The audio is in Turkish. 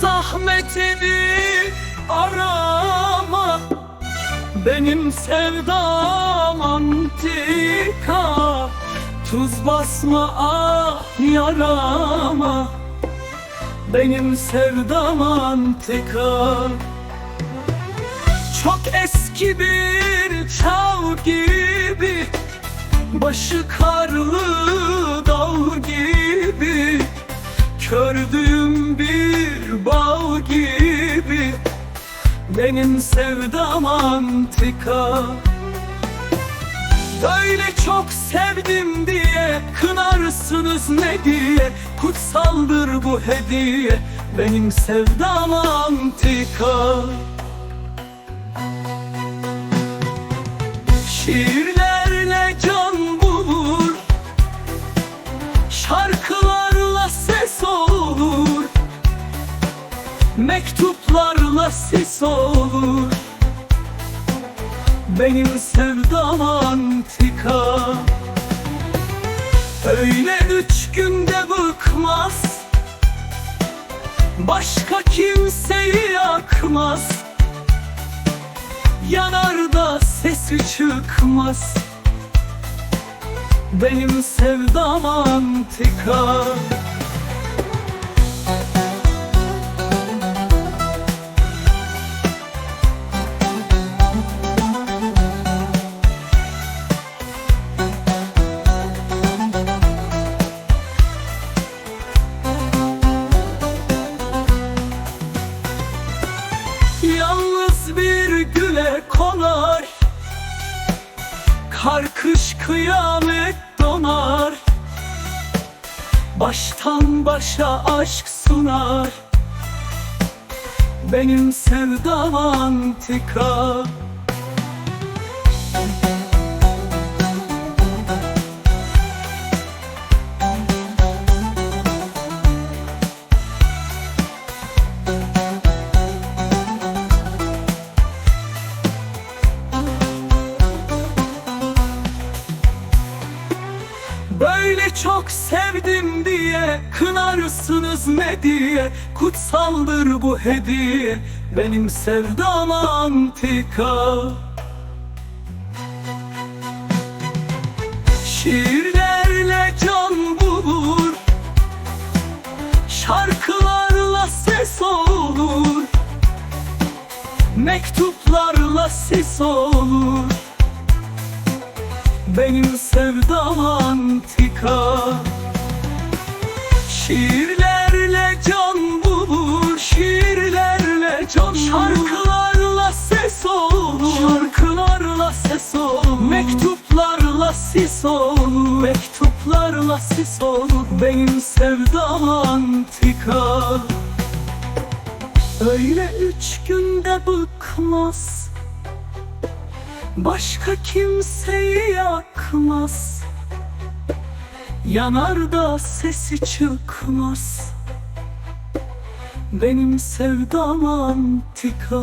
Zahmetini arama. Benim sevdam antika. Tuz basma ah yarama. Benim sevdam antika. Çok eski bir çağ gibi Başı karlı dağ gibi. Kördüğüm bir bağ gibi Benim sevdam antika. Böyle çok sevdim diye Kınarsınız ne diye? Kutsaldır bu hediye Benim sevdam antika. Şiirlerle Mektuplarla sis olur. Benim sevdam antika. Öyle üç günde bıkmaz. Başka kimseyi yakmaz Yanar da sesi çıkmaz. Benim sevdam antika Kar kış kıyamet donar. Baştan başa aşk sunar. Benim sevdam antika Böyle çok sevdim diye Kınarsınız ne diye? Kutsaldır bu hediye Benim sevdam antika. Şiirlerle can bulur Şarkılarla ses olur Mektuplarla sis olur benim sevdam antika. Şiirlerle can bulur Şiirlerle can Şarkılarla ses olur. Şarkılarla ses olur. Mektuplarla sis olur. Mektuplarla sis olur. Benim sevdam antika. Öyle üç günde bıkmaz Başka kimseyi yakmaz. Yanar da sesi çıkmaz. Benim sevdam antika